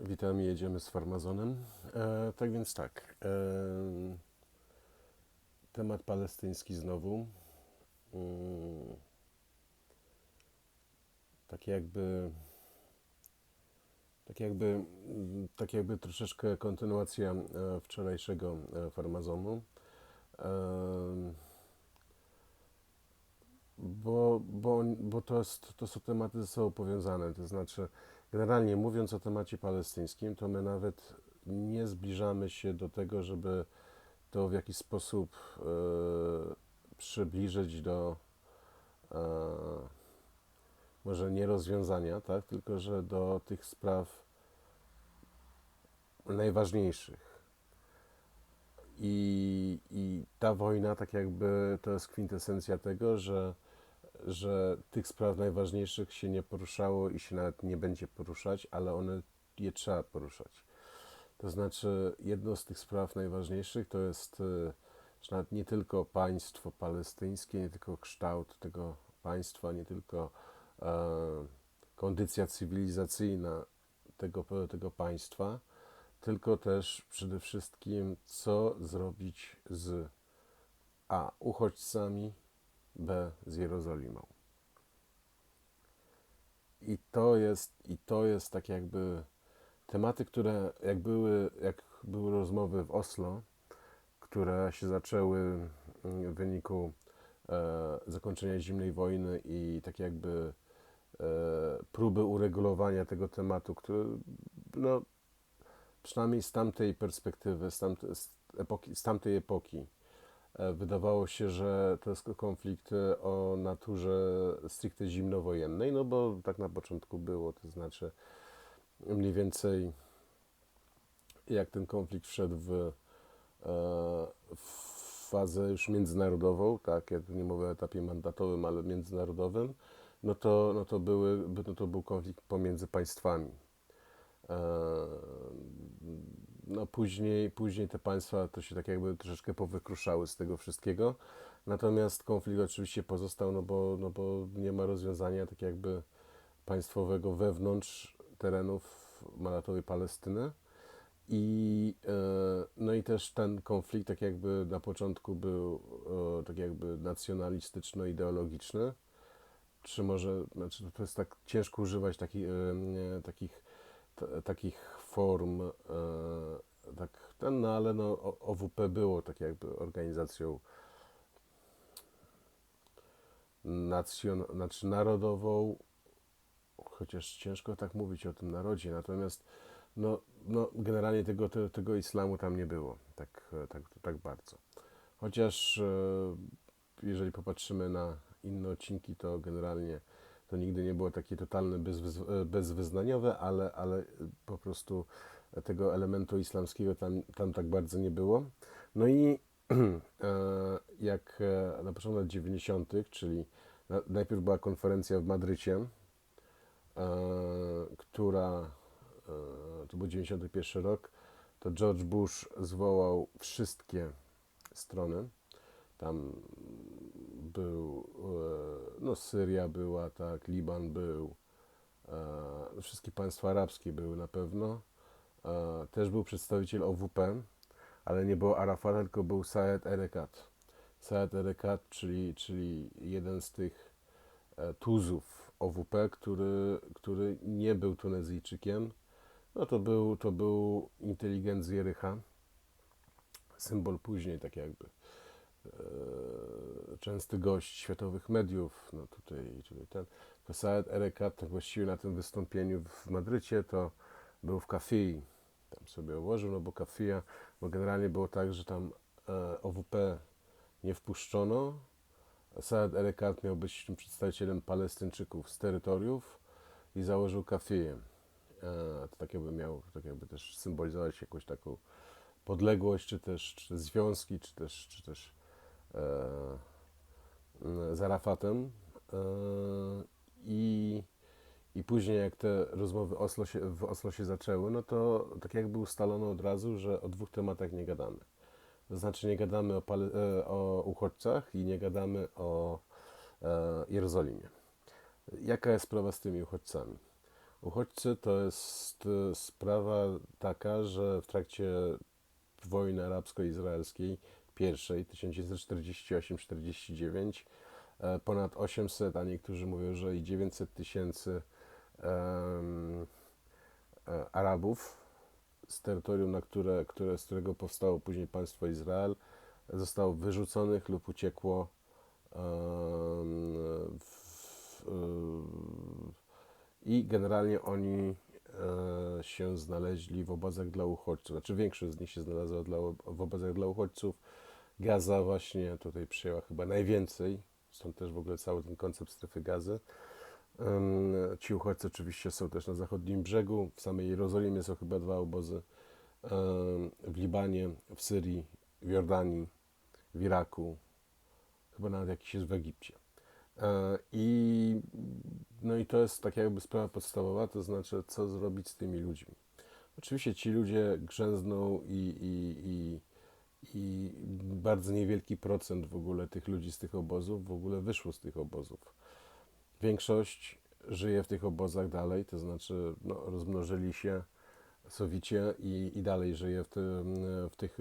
Witam, jedziemy z farmazonem. E, tak więc tak. E, temat palestyński znowu. Mm, tak jakby. Tak jakby, tak jakby troszeczkę kontynuacja e, wczorajszego e, farmazonu. E, bo, bo, bo to, jest, to są tematy ze sobą powiązane. To znaczy, generalnie mówiąc o temacie palestyńskim, to my nawet nie zbliżamy się do tego, żeby to w jakiś sposób e, przybliżyć do e, może nie rozwiązania, tak, tylko że do tych spraw najważniejszych. I, I ta wojna, tak jakby, to jest kwintesencja tego, że że tych spraw najważniejszych się nie poruszało i się nawet nie będzie poruszać, ale one je trzeba poruszać. To znaczy, jedną z tych spraw najważniejszych to jest e, że nawet nie tylko państwo palestyńskie, nie tylko kształt tego państwa, nie tylko e, kondycja cywilizacyjna tego, tego państwa, tylko też przede wszystkim, co zrobić z A. uchodźcami, B z Jerozolimą. I to jest, i to jest tak jakby tematy, które jak były, jak były rozmowy w Oslo, które się zaczęły w wyniku e, zakończenia zimnej wojny i tak jakby e, próby uregulowania tego tematu, który no, przynajmniej z tamtej perspektywy, z, tamte, z, epoki, z tamtej epoki, wydawało się, że to jest konflikt e, o naturze stricte zimnowojennej, no bo tak na początku było, to znaczy mniej więcej jak ten konflikt wszedł w, e, w fazę już międzynarodową, tak, ja nie mówię o etapie mandatowym, ale międzynarodowym, no to, no to, były, no to był konflikt pomiędzy państwami no później, później te państwa to się tak jakby troszeczkę powykruszały z tego wszystkiego. Natomiast konflikt oczywiście pozostał, no bo, no bo nie ma rozwiązania tak jakby państwowego wewnątrz terenów Malatowej Palestyny. I, e, no i też ten konflikt tak jakby na początku był e, tak jakby nacjonalistyczno-ideologiczny, czy może, znaczy to jest tak ciężko używać taki, e, takich, takich form, e, tak, ten, no ale no, OWP było tak jakby organizacją nacjon, znaczy narodową, chociaż ciężko tak mówić o tym narodzie, natomiast no, no generalnie tego, tego, tego islamu tam nie było tak, tak, tak bardzo. Chociaż e, jeżeli popatrzymy na inne odcinki, to generalnie to nigdy nie było takie totalne bezwyznaniowe, ale, ale po prostu tego elementu islamskiego tam, tam tak bardzo nie było. No i e, jak e, na początku lat 90., czyli najpierw była konferencja w Madrycie, e, która, to był 91 rok, to George Bush zwołał wszystkie strony. Tam był, e, no Syria była, tak, Liban był, e, wszystkie państwa arabskie były na pewno. E, też był przedstawiciel OWP, ale nie było Arafata, tylko był Saed Erekat. Saed Erekat, czyli, czyli jeden z tych tuzów OWP, który, który nie był Tunezyjczykiem. No to był, to był inteligent z Jericha. Symbol później, tak jakby częsty gość światowych mediów, no tutaj, tutaj ten, to Saad Erekat tak właściwie na tym wystąpieniu w Madrycie to był w Kafii, tam sobie ułożył, no bo Kafija, bo generalnie było tak, że tam e, OWP nie wpuszczono, Saad Erekat miał być tym przedstawicielem Palestyńczyków z terytoriów i założył Kafiję. E, to tak jakby miał, tak jakby też symbolizować jakąś taką podległość, czy też, czy związki, czy też, czy też E, z Arafatem e, i, i później jak te rozmowy Oslo się, w Oslo się zaczęły, no to tak jakby ustalono od razu, że o dwóch tematach nie gadamy. To znaczy nie gadamy o, e, o uchodźcach i nie gadamy o Jerozolimie. Jaka jest sprawa z tymi uchodźcami? Uchodźcy to jest e, sprawa taka, że w trakcie wojny arabsko-izraelskiej pierwszej 1948-49 e, ponad 800, a niektórzy mówią, że i 900 tysięcy e, Arabów z terytorium, na które, które, z którego powstało później państwo Izrael, zostało wyrzuconych lub uciekło w, i generalnie oni e, się znaleźli w obozach dla uchodźców. Znaczy większość z nich się znalazła dla, w obozach dla uchodźców. Gaza właśnie tutaj przyjęła chyba najwięcej, stąd też w ogóle cały ten koncept strefy gazy. Ci uchodźcy oczywiście są też na zachodnim brzegu. W samej Jerozolimie są chyba dwa obozy. W Libanie, w Syrii, w Jordanii, w Iraku, chyba nawet jakiś jest w Egipcie. E, I, no i to jest tak jakby sprawa podstawowa, to znaczy co zrobić z tymi ludźmi. Oczywiście ci ludzie grzęzną i, i, i, i bardzo niewielki procent w ogóle tych ludzi z tych obozów w ogóle wyszło z tych obozów. Większość żyje w tych obozach dalej, to znaczy no, rozmnożyli się sowicie i, i dalej żyje w, tym, w, tych,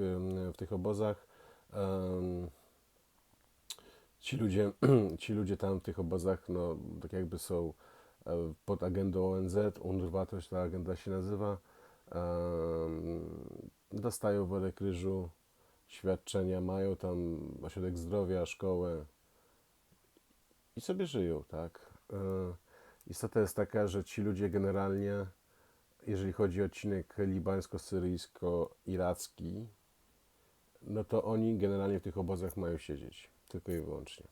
w tych obozach. Em, Ci ludzie, ci ludzie tam w tych obozach, no, tak jakby są e, pod agendą ONZ, UNRWA też ta agenda się nazywa, em, dostają wodę kryżu, świadczenia, mają tam ośrodek zdrowia, szkołę i sobie żyją, tak. E, Istota jest taka, że ci ludzie generalnie, jeżeli chodzi o odcinek libańsko-syryjsko-iracki, no to oni generalnie w tych obozach mają siedzieć, tylko i wyłącznie.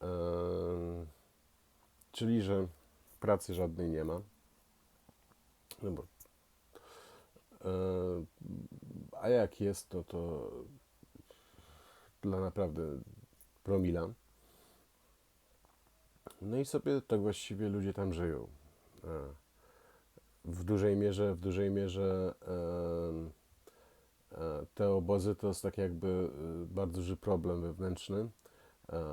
Em, czyli, że pracy żadnej nie ma. No bo, e, a jak jest, no to dla naprawdę promila. No i sobie tak właściwie ludzie tam żyją. E, W dużej mierze, w dużej mierze e, te obozy to jest tak jakby e, bardzo duży problem wewnętrzny. E,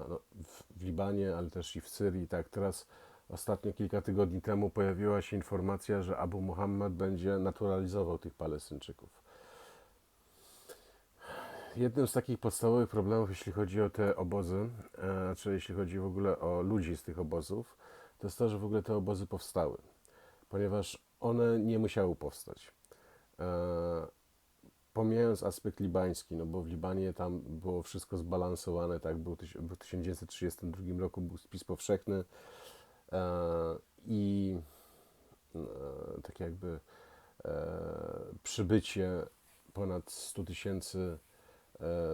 No, w Libanie, ale też i w Syrii. Tak, teraz ostatnio kilka tygodni temu pojawiła się informacja, że Abu Muhammad będzie naturalizował tych Palestyńczyków. Jednym z takich podstawowych problemów, jeśli chodzi o te obozy, e, czy jeśli chodzi w ogóle o ludzi z tych obozów, to jest to, że w ogóle te obozy powstały, ponieważ one nie musiały powstać. E, pomijając aspekt libański, no bo w Libanie tam było wszystko zbalansowane, tak, był, w 1932 roku był spis powszechny i e, tak jakby e, przybycie ponad 100 tysięcy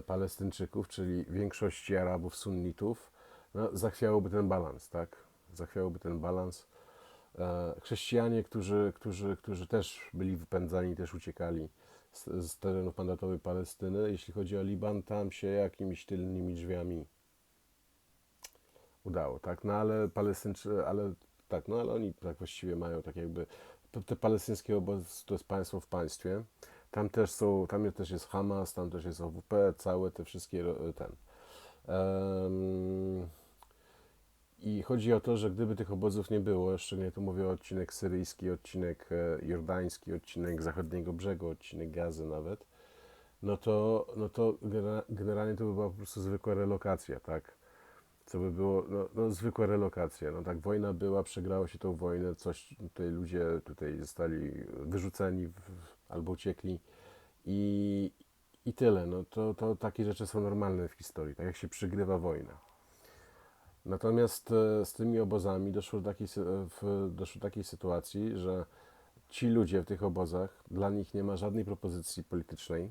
Palestyńczyków, czyli większości Arabów, sunnitów, no, zachwiałoby ten balans, tak? Zachwiałoby ten balans. Chrześcijanie, którzy, którzy, którzy też byli wypędzani, też uciekali z, z terenów mandatowej Palestyny. Jeśli chodzi o Liban, tam się jakimiś tylnymi drzwiami udało, tak? No ale Palestyńczy, ale tak, no ale oni tak właściwie mają tak jakby te- palestyńskie obozy to jest państwo w państwie. Tam też są, tam też jest Hamas, tam też jest OWP, całe te wszystkie ten. Em, I chodzi o to, że gdyby tych obozów nie było, szczególnie tu mówię o odcinek syryjski, odcinek e, jordański, odcinek zachodniego brzegu, odcinek gazy nawet, no to, no to genera- generalnie to by była po prostu zwykła relokacja, tak? Co by było, no, no relokacja, no tak, wojna była, przegrało się tą wojnę, coś, tutaj ludzie tutaj zostali wyrzuceni w, albo uciekli i, i tyle, no to, to takie rzeczy są normalne w historii, tak jak się przygrywa wojnę. Natomiast e, z tymi obozami doszło do takiej, sy- w, doszło do takiej sytuacji, że ci ludzie w tych obozach, dla nich nie ma żadnej propozycji politycznej,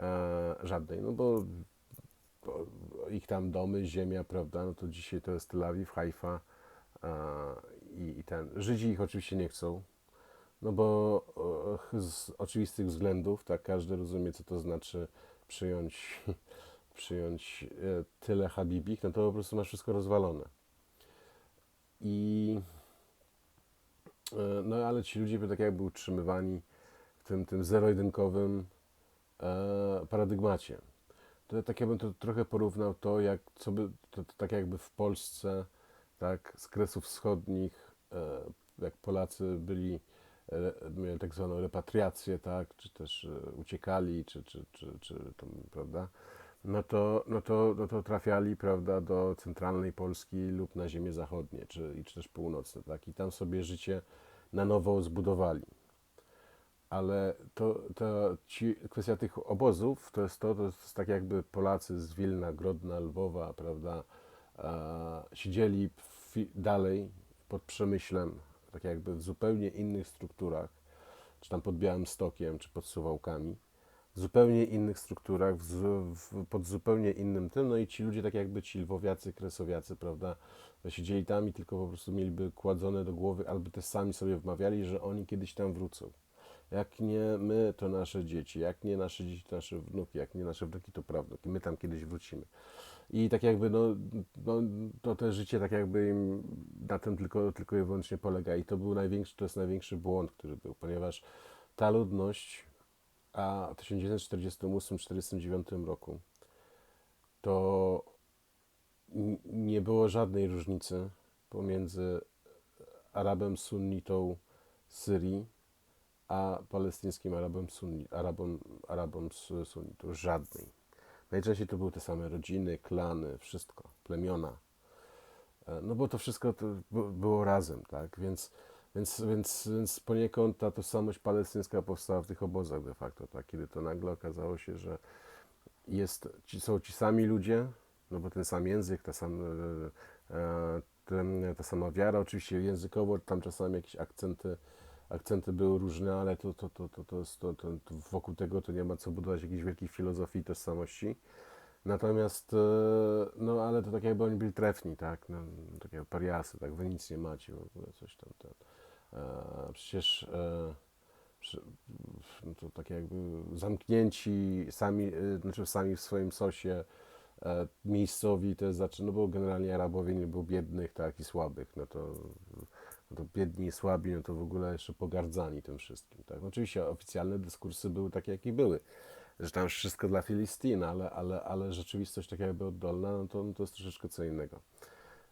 e, żadnej, no bo ich tam domy, ziemia, prawda, no to dzisiaj to jest Tel Awiw, Haifa i, i ten. Żydzi ich oczywiście nie chcą, no bo z oczywistych względów, tak, każdy rozumie, co to znaczy przyjąć, przyjąć e, tyle Habibich, no to po prostu masz wszystko rozwalone. I e, no ale ci ludzie byli tak jakby utrzymywani w tym, tym zero-jedynkowym e, paradygmacie. To tak jakbym to trochę porównał to, jak, co by, to, to tak jakby w Polsce, tak, z Kresów Wschodnich e, jak Polacy byli, e, mieli tak zwaną repatriację, tak, czy też e, uciekali, czy, czy, czy, czy tam, prawda, no to, no, to, no to trafiali, prawda, do centralnej Polski lub na ziemię zachodnie, czy, czy też północne, tak, i tam sobie życie na nowo zbudowali. Ale to, to ci, kwestia tych obozów to jest to, to jest tak jakby Polacy z Wilna, Grodna, Lwowa, prawda, siedzieli w, dalej pod Przemyślem, tak jakby w zupełnie innych strukturach, czy tam pod Białymstokiem, czy pod Suwałkami, w zupełnie innych strukturach, w, w, pod zupełnie innym tym, no i ci ludzie tak jakby ci lwowiacy, kresowiacy, prawda, siedzieli tam i tylko po prostu mieliby kładzone do głowy, albo też sami sobie wmawiali, że oni kiedyś tam wrócą. Jak nie my, to nasze dzieci, jak nie nasze dzieci, to nasze wnuki, jak nie nasze wnuki, to prawnuki, my tam kiedyś wrócimy. I tak jakby, no, no to te życie tak jakby im na tym tylko, tylko i wyłącznie polega. I to był największy, to jest największy błąd, który był, ponieważ ta ludność, a w 1948-1949 roku to nie było żadnej różnicy pomiędzy Arabem sunnitą Syrii, a palestyńskim Arabem, sunni, Arabom, Arabom sunnitą. Żadnej. Najczęściej to były te same rodziny, klany, wszystko, plemiona. E, no bo to wszystko to było razem, tak? Więc, więc, więc, więc poniekąd ta tożsamość palestyńska powstała w tych obozach de facto, tak? Kiedy to nagle okazało się, że jest, ci, są ci sami ludzie, no bo ten sam język, ta, sam, e, e, ta sama wiara, oczywiście językowo tam czasami jakieś akcenty akcenty były różne, ale to, to, to, to, to, to, to, to wokół tego to nie ma co budować jakiejś wielkiej filozofii i tożsamości. Natomiast, e, no ale to tak jakby oni byli trefni, tak, no, takie pariasy, tak, wy nic nie macie, w ogóle coś tam, ten. E, przecież e, no to tak jakby zamknięci sami, e, znaczy sami w swoim sosie, e, miejscowi to znaczy, no bo generalnie Arabowie nie było biednych, tak, i słabych, no to no to biedni i słabi, no to w ogóle jeszcze pogardzani tym wszystkim. Tak? No oczywiście oficjalne dyskursy były takie, jakie były, że tam wszystko dla Filistin, ale, ale, ale rzeczywistość taka jakby oddolna, no to, no to jest troszeczkę co innego.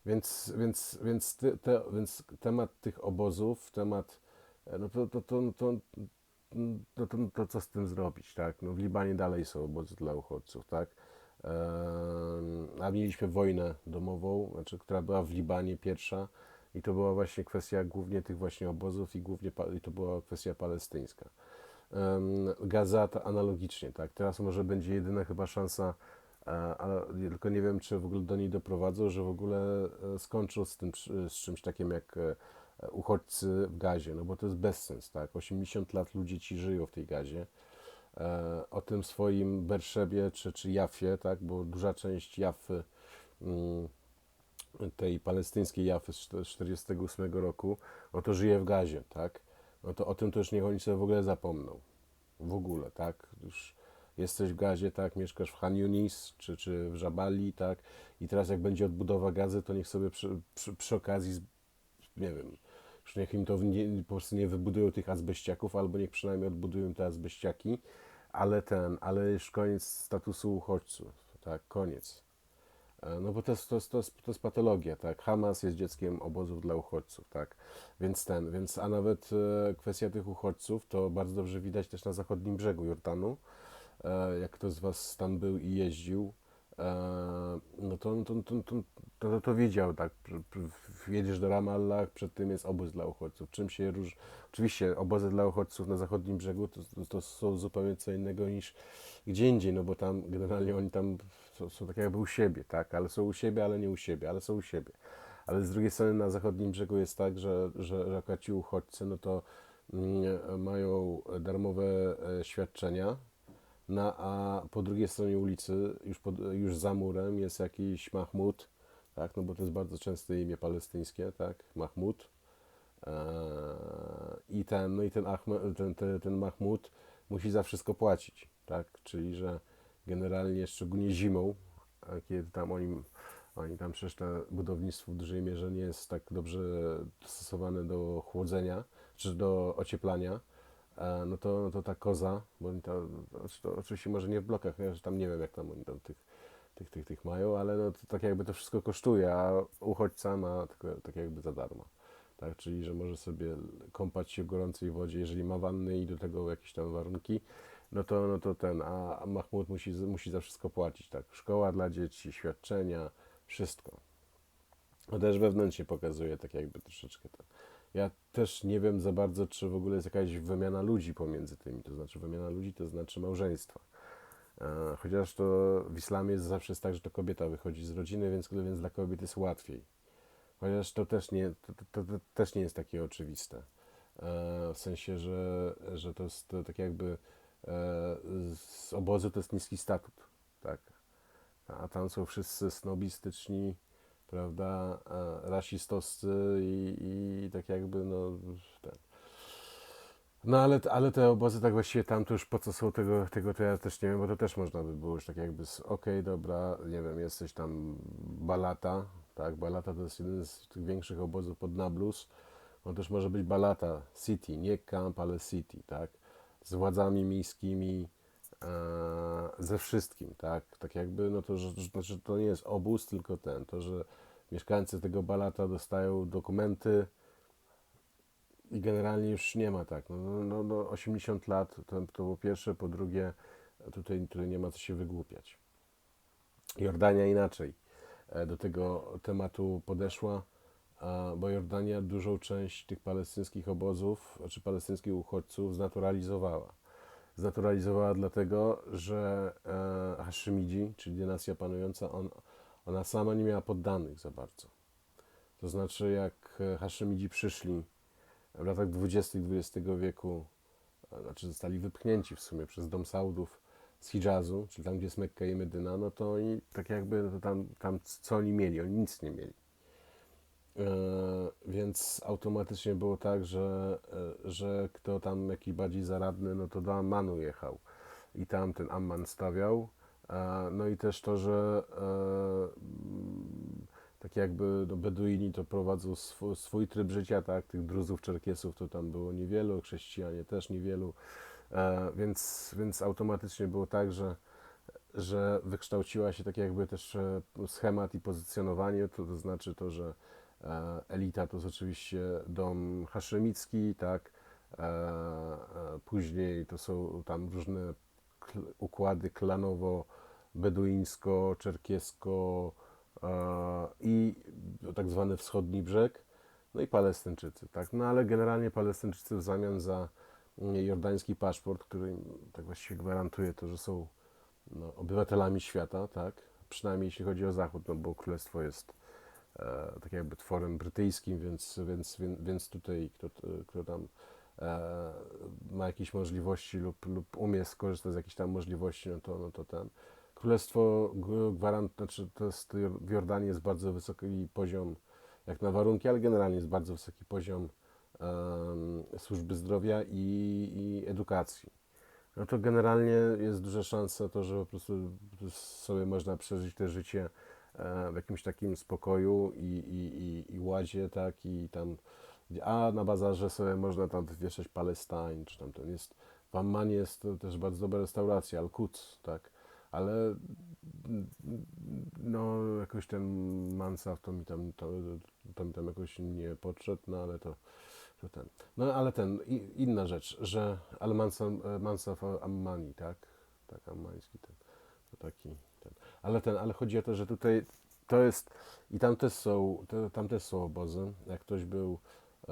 Więc, więc, więc, ty, te, więc temat tych obozów, temat, no to, to, to, to, no to, to, co z tym zrobić, tak? No w Libanie dalej są obozy dla uchodźców, tak? A mieliśmy wojnę domową, znaczy, która była w Libanie pierwsza, i to była właśnie kwestia głównie tych właśnie obozów i głównie i to była kwestia palestyńska. Gaza analogicznie, tak. Teraz może będzie jedyna chyba szansa, e, ale tylko nie wiem, czy w ogóle do niej doprowadzą, że w ogóle e, skończą z tym, z czymś takim jak e, uchodźcy w gazie, no bo to jest bezsens, tak. 80 lat ludzie ci żyją w tej gazie. O tym swoim Berszebie czy, czy Jafie, tak, bo duża część Jafy mm, tej palestyńskiej Jafy z 1948 roku, no to żyje w gazie, tak? No to o tym też niech oni sobie w ogóle zapomną. W ogóle, tak? Już jesteś w gazie, tak? Mieszkasz w Han Yunis czy, czy w Żabali, tak? I teraz jak będzie odbudowa gazy, to niech sobie przy, przy, przy okazji, nie wiem, już niech im to nie, po prostu nie wybudują tych azbeściaków, albo niech przynajmniej odbudują te azbeściaki, ale ten, ale już koniec statusu uchodźców, tak? Koniec. E, no bo to jest, to, jest, to, jest, to jest patologia, tak? Hamas jest dzieckiem obozów dla uchodźców, tak? Więc ten, więc a nawet e, kwestia tych uchodźców to bardzo dobrze widać też na zachodnim brzegu Jordanu. E, jak ktoś z Was tam był i jeździł, no to, to, to, to, to, to widział, tak? Jedziesz do Ramallah, przed tym jest obóz dla uchodźców. Czym się różni? Oczywiście obozy dla uchodźców na zachodnim brzegu to, to są zupełnie co innego niż gdzie indziej, no bo tam generalnie oni tam są, są tak jakby u siebie, tak, ale są u siebie, ale nie u siebie, ale są u siebie. Ale z drugiej strony na zachodnim brzegu jest tak, że, że, że akurat ci uchodźcy, no to mm, mają darmowe e, świadczenia, na, a po drugiej stronie ulicy, już, pod, już za murem jest jakiś Mahmud, tak, no bo to jest bardzo częste imię palestyńskie, tak, Mahmud. Eee, I ten, no i ten, Ahmed, ten, ten, ten Mahmud musi za wszystko płacić, tak, czyli że generalnie, szczególnie zimą, kiedy tam oni, oni tam przecież to budownictwo w dużej mierze nie jest tak dobrze dostosowane do chłodzenia, czy do ocieplania, e, no to, no to ta koza, bo oni to, znaczy to oczywiście może nie w blokach, ja tam nie wiem jak tam oni tam tych, tych, tych, tych mają, ale no to tak jakby to wszystko kosztuje, a uchodźca ma tylko, tak jakby za darmo. tak? Czyli, że może sobie kąpać się w gorącej wodzie, jeżeli ma wanny i do tego jakieś tam warunki, no to, no to ten, a Mahmud musi, musi za wszystko płacić, tak? Szkoła dla dzieci, świadczenia, wszystko. To też wewnętrznie pokazuje tak jakby troszeczkę ten. Ja też nie wiem za bardzo, czy w ogóle jest jakaś wymiana ludzi pomiędzy tymi, to znaczy wymiana ludzi to znaczy małżeństwa. E, Chociaż to w islamie jest zawsze jest tak, że to kobieta wychodzi z rodziny, więc, więc dla kobiet jest łatwiej. Chociaż to też nie, to, to, to też nie jest takie oczywiste. E, W sensie, że, że to jest to tak jakby z obozu to jest niski statut, tak. A tam są wszyscy snobistyczni, prawda, e, rasistowscy i, i tak jakby, no, ten. No ale, ale te obozy tak właściwie tam to już po co są tego, tego to ja też nie wiem, bo to też można by było już tak jakby, okej, dobra, nie wiem, jesteś tam Balata, tak, Balata to jest jeden z tych większych obozów pod Nablus, on też może być Balata City, nie camp, ale city, tak, z władzami miejskimi, e, ze wszystkim, tak, tak jakby, no to, że, że, to nie jest obóz, tylko ten, to, że mieszkańcy tego Balata dostają dokumenty, i generalnie już nie ma tak. No, no, no, no 80 lat to, to po pierwsze, po drugie, tutaj, tutaj nie ma co się wygłupiać. Jordania inaczej e, do tego tematu podeszła, bo Jordania dużą część tych palestyńskich obozów, czy palestyńskich uchodźców znaturalizowała. Znaturalizowała dlatego, że e, Haszymidzi, czyli dynastia panująca, on, ona sama nie miała poddanych za bardzo. To znaczy, jak e, Haszymidzi przyszli w latach 20. XX wieku, a, znaczy zostali wypchnięci w sumie przez dom Saudów z Hidżazu, czyli tam, gdzie jest Mekka i Medyna, no to oni tak jakby to tam, tam co oni mieli? Oni nic nie mieli. E, więc automatycznie było tak, że, e, że kto tam jakiś bardziej zaradny, no to do Ammanu jechał. I tam ten Amman stawiał. E, no i też to, że tak jakby no, Beduini to prowadzą swój, swój tryb życia, tak, tych Druzów, Czerkiesów to tam było niewielu, chrześcijanie też niewielu, więc, więc automatycznie było tak, że że wykształciła się tak jakby też schemat i pozycjonowanie, to, to znaczy to, że elita to jest oczywiście dom haszemicki, tak, e, e, później to są tam różne układy klanowo, beduińsko, czerkiesko e, i tak zwany wschodni brzeg, no i Palestyńczycy, tak, no ale generalnie Palestyńczycy w zamian za mm, jordański paszport, który tak właściwie gwarantuje to, że są no, obywatelami świata, tak? Przynajmniej jeśli chodzi o Zachód, no bo królestwo jest e, tak jakby tworem brytyjskim, więc, więc, więc, tutaj kto, kto tam e, ma jakieś możliwości lub, lub umie skorzystać z jakichś tam możliwości, no to, no to ten. Królestwo gwarant, znaczy to jest, w Jordanii jest bardzo wysoki poziom, jak na warunki, ale generalnie jest bardzo wysoki poziom służby zdrowia i, i edukacji no to generalnie jest duża szansa to, że po prostu sobie można przeżyć te życie w jakimś takim spokoju i, i, i, i ładzie, tak, i tam, a na bazarze sobie można tam wywieszać Palestine, czy tam ten jest, w Ammanie jest też bardzo dobra restauracja, Al-Quds, tak, ale no jakoś ten Mansaf to mi tam, to, to mi tam jakoś nie podszedł, no ale to to ten. No ale ten, inna rzecz, że ale Mansaf, Mansaf Ammani, tak? Tak, ammański ten. To taki ten. Ale ten, ale chodzi o to, że tutaj to jest i tam też są, tam też są obozy. Jak ktoś był e,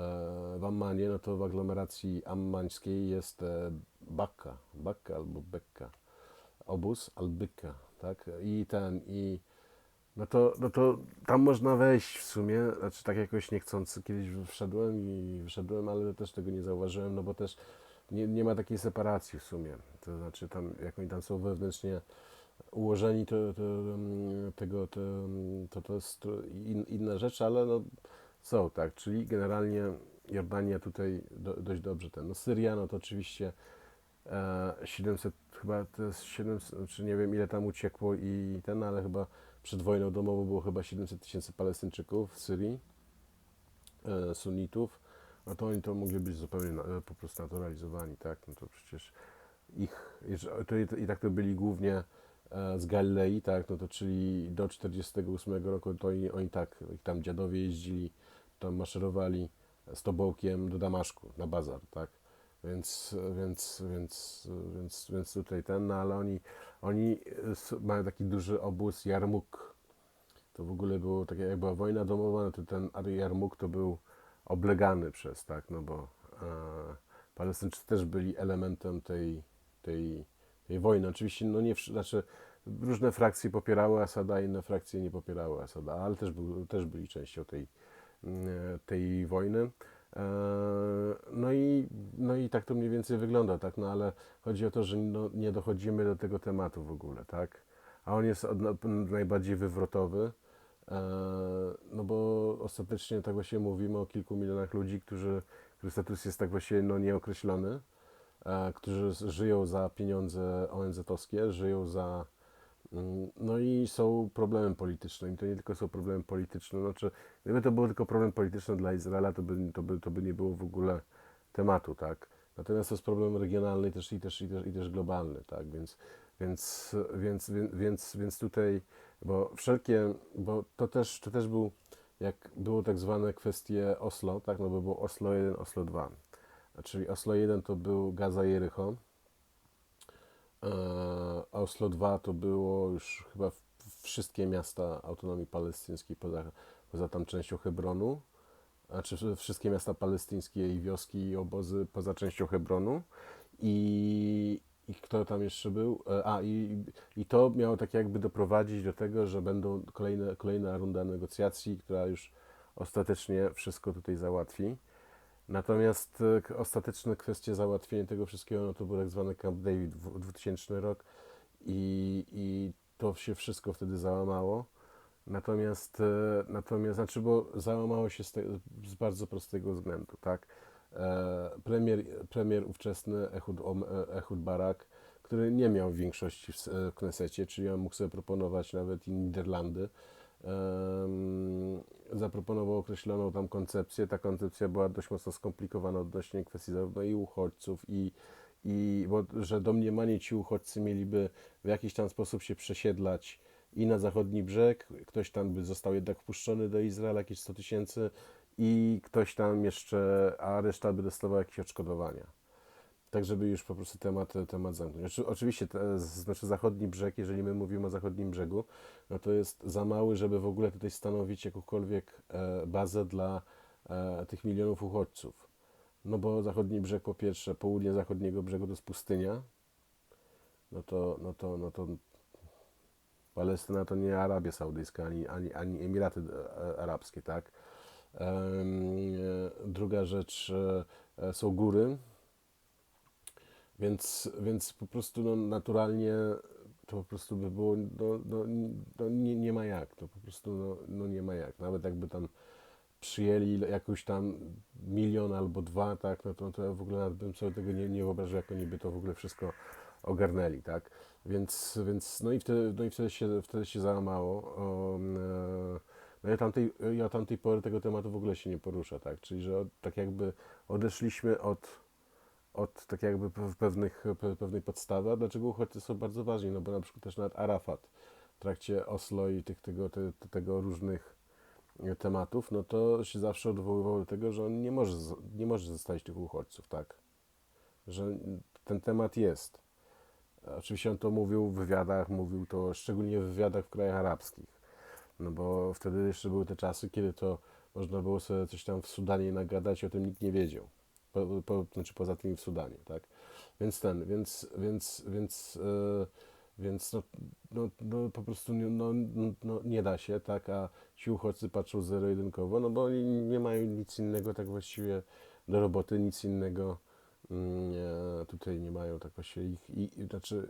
w Ammanie, no to w aglomeracji ammańskiej jest e, Bakka, Bakka albo Bekka. Obóz Albyka, tak? I ten, i no to, no to tam można wejść w sumie, znaczy tak jakoś niechcący kiedyś wszedłem i wyszedłem, ale też tego nie zauważyłem, no bo też nie, nie ma takiej separacji w sumie. To znaczy tam, jak oni tam są wewnętrznie ułożeni, to, to tego, to, to, to jest in, inna rzecz, ale no są, tak, czyli generalnie Jordania tutaj do, dość dobrze ten, no Syria, no to oczywiście e, 700, chyba to jest 700, czy nie wiem ile tam uciekło i ten, ale chyba przed wojną domową było chyba 700 tysięcy Palestyńczyków w Syrii, e, sunnitów, no to oni to mogli być zupełnie e, po prostu naturalizowani, tak? No to przecież ich, to i, tak to byli głównie e, z Galilei, tak? No to czyli do 48 roku to oni, oni tak, tam dziadowie jeździli, tam maszerowali z tobołkiem do Damaszku, na bazar, tak? Więc, więc, więc, więc, więc tutaj ten, no ale oni, oni mają taki duży obóz Jarmuk. To w ogóle było takie, jak była wojna domowa, no to ten Jarmuk to był oblegany przez, tak, no bo e, Palestyńczycy też byli elementem tej, tej wojny. Oczywiście, no nie, znaczy różne frakcje popierały Asada, inne frakcje nie popierały Asada, ale też, był, też byli częścią tej, mm, tej wojny. E, No i, no i tak to mniej więcej wygląda, tak? No ale chodzi o to, że no, nie dochodzimy do tego tematu w ogóle, tak? A on jest od, najbardziej wywrotowy, e, no bo ostatecznie tak właśnie mówimy o kilku milionach ludzi, którzy, których status jest tak właśnie no, nieokreślony, którzy z- żyją za pieniądze ONZ-owskie, żyją za Mm, No i są problemy polityczne. I to nie tylko są problemy polityczne. Znaczy, gdyby to był tylko problem polityczny dla Izraela, to by, to by, to by nie było w ogóle tematu, tak? Natomiast to jest problem regionalny też i też, i też, i też globalny, tak? Więc, więc, więc, więc, więc tutaj, bo wszelkie, bo to też, to też był, jak było tak zwane kwestie Oslo, tak? No bo było Oslo 1, Oslo 2. Czyli Oslo 1 to był Gaza Jericho, E, a Oslo 2 to było już chyba wszystkie miasta autonomii palestyńskiej poza, poza tam częścią Hebronu, wszy- wszystkie miasta palestyńskie i wioski i obozy poza częścią Hebronu. I, i kto tam jeszcze był? E, A, i, i to miało tak jakby doprowadzić do tego, że będą kolejne, kolejna runda negocjacji, która już ostatecznie wszystko tutaj załatwi. Natomiast e, ostateczne kwestie załatwienia tego wszystkiego, no to był tak zwany Camp David, dwu- 2000 rok i, i to się wszystko wtedy załamało. Natomiast, e, natomiast, znaczy, bo załamało się z, te, z bardzo prostego względu, tak? E, Premier, premier ówczesny Ehud, Ehud Barak, który nie miał większości w, w Knesecie, czyli on mógł sobie proponować nawet i Niderlandy, zaproponował określoną tam koncepcję. Ta koncepcja była dość mocno skomplikowana odnośnie kwestii zarówno i uchodźców, i, i bo, że domniemanie ci uchodźcy mieliby w jakiś tam sposób się przesiedlać i na zachodni brzeg, ktoś tam by został jednak wpuszczony do Izraela, jakieś 100 tysięcy, i ktoś tam jeszcze, a reszta by dostawała jakieś odszkodowania. Tak, żeby już po prostu temat, temat zamknąć. Oczy- Oczywiście, te, znaczy zachodni brzeg, jeżeli my mówimy o zachodnim brzegu, no to jest za mały, żeby w ogóle tutaj stanowić jakąkolwiek e, bazę dla e, tych milionów uchodźców. No bo zachodni brzeg, po pierwsze, południe zachodniego brzegu to jest pustynia, no to, no to, no to Palestyna to nie Arabia Saudyjska, ani, ani, ani Emiraty e, Arabskie, tak? E, Druga rzecz, e, są góry, więc, więc po prostu no, naturalnie to po prostu by było, no, no, no nie, nie ma jak, to po prostu no, no nie ma jak. Nawet jakby tam przyjęli jakoś tam milion albo dwa, tak, no to, to ja w ogóle nawet bym sobie tego nie, nie wyobrażał, jak oni by to w ogóle wszystko ogarnęli, tak. Więc, więc no i wtedy, no i wtedy się, wtedy się załamało. O, e, no ja tamtej, ja tamtej pory tego tematu w ogóle się nie porusza, tak, czyli że od, tak jakby odeszliśmy od od tak jakby pe- pewnych, pe- pewnej podstawy. A dlaczego uchodźcy są bardzo ważni? No bo na przykład też nawet Arafat w trakcie Oslo i tych, tego, te, te- tego różnych e, tematów, no to się zawsze odwoływał do tego, że on nie może, nie może zostawić tych uchodźców, tak? Że ten temat jest. Oczywiście on to mówił w wywiadach, mówił to szczególnie w wywiadach w krajach arabskich. No bo wtedy jeszcze były te czasy, kiedy to można było sobie coś tam w Sudanie nagadać i o tym nikt nie wiedział. Po, po, znaczy poza tymi w Sudanie, tak? Więc ten, więc, więc, więc, e, więc no, no, no po prostu nie, no, no, no, nie da się, tak? A ci uchodźcy patrzą zero-jedynkowo, no bo oni nie mają nic innego tak właściwie do roboty, nic innego mm, e, tutaj nie mają tak właściwie ich, i, znaczy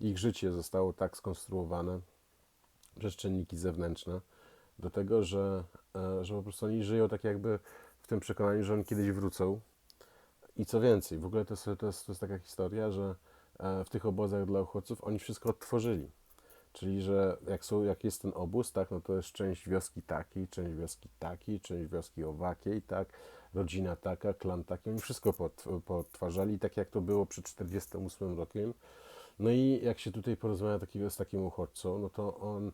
ich życie zostało tak skonstruowane przez czynniki zewnętrzne do tego, że, e, że po prostu oni żyją tak jakby tym przekonaniu, że oni kiedyś wrócą. I co więcej, w ogóle to jest, to jest, to jest taka historia, że e, w tych obozach dla uchodźców oni wszystko odtworzyli. Czyli, że jak, są, jak jest ten obóz, tak, no to jest część wioski takiej, część wioski takiej, część wioski owakiej, tak, rodzina taka, klan taki, oni wszystko pod, podtwarzali, tak jak to było przed 48 rokiem. No i jak się tutaj porozmawia takiego, z takim uchodźcą, no to on,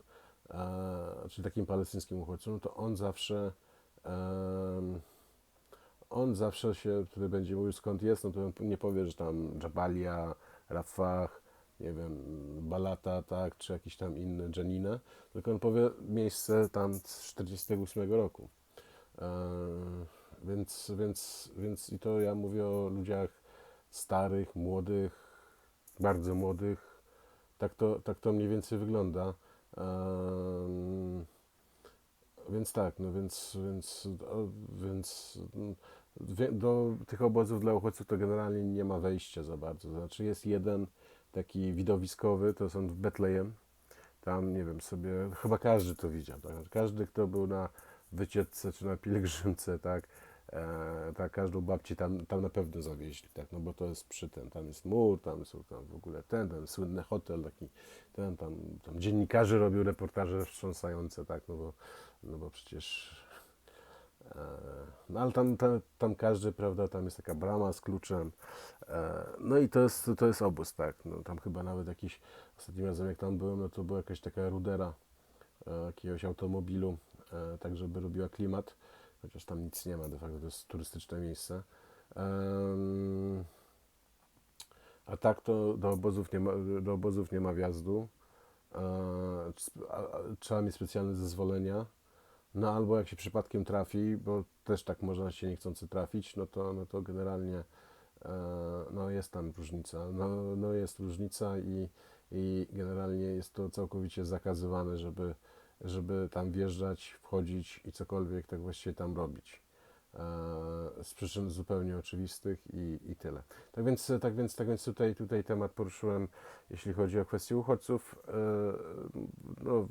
e, czy takim palestyńskim uchodźcą, no to on zawsze em, on zawsze się tutaj będzie mówił skąd jest, no to nie powie, że tam Jabalia, Rafah, nie wiem, Balata, tak, czy jakiś tam inny, Janina, tylko on powie miejsce tam z 48 roku. E, więc, więc, więc i to ja mówię o ludziach starych, młodych, bardzo młodych. Tak to, tak to mniej więcej wygląda. Em, więc tak, no więc, więc, więc do tych obozów dla uchodźców to generalnie nie ma wejścia za bardzo. Znaczy jest jeden taki widowiskowy, to są w Betlejem. Tam, nie wiem, sobie, chyba każdy to widział. Tak? Każdy, kto był na wycieczce czy na pielgrzymce, tak, e, tak każdą babcię tam, tam na pewno zawieźli, tak, no bo to jest przy tym, tam jest mur, tam są tam w ogóle ten, ten słynny hotel taki, ten, tam, tam dziennikarze robią reportaże wstrząsające, tak, no bo, no bo przecież no ale tam, tam, tam każdy, prawda, tam jest taka brama z kluczem. E, No i to jest, to jest obóz, tak. No, tam chyba nawet jakiś, ostatnim razem jak tam byłem, no to była jakaś taka rudera e, jakiegoś automobilu, e, tak żeby robiła klimat, chociaż tam nic nie ma, de facto to jest turystyczne miejsce. A tak to do obozów nie ma, do obozów nie ma wjazdu. E, Trzeba mieć specjalne zezwolenia. No albo jak się przypadkiem trafi, bo też tak można się niechcący trafić, no to, no to generalnie e, no jest tam różnica. No, no jest różnica i, i generalnie jest to całkowicie zakazywane, żeby, żeby tam wjeżdżać, wchodzić i cokolwiek tak właściwie tam robić. E, Z przyczyn zupełnie oczywistych i, i tyle. Tak więc, tak więc, tak więc tutaj, tutaj temat poruszyłem, jeśli chodzi o kwestię uchodźców. E, No,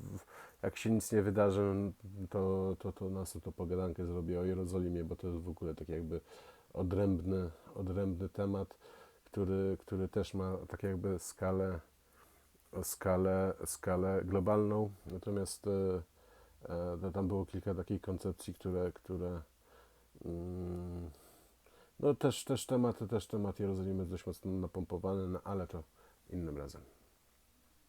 jak się nic nie wydarzy, to, to, to następną pogadankę zrobię o Jerozolimie, bo to jest w ogóle tak jakby odrębny, odrębny temat, który, który też ma tak jakby skalę, skalę, skalę globalną. Natomiast e, e, tam było kilka takich koncepcji, które, które mm, no też, też temat, też temat Jerozolimy jest dość mocno napompowany, no ale to innym razem.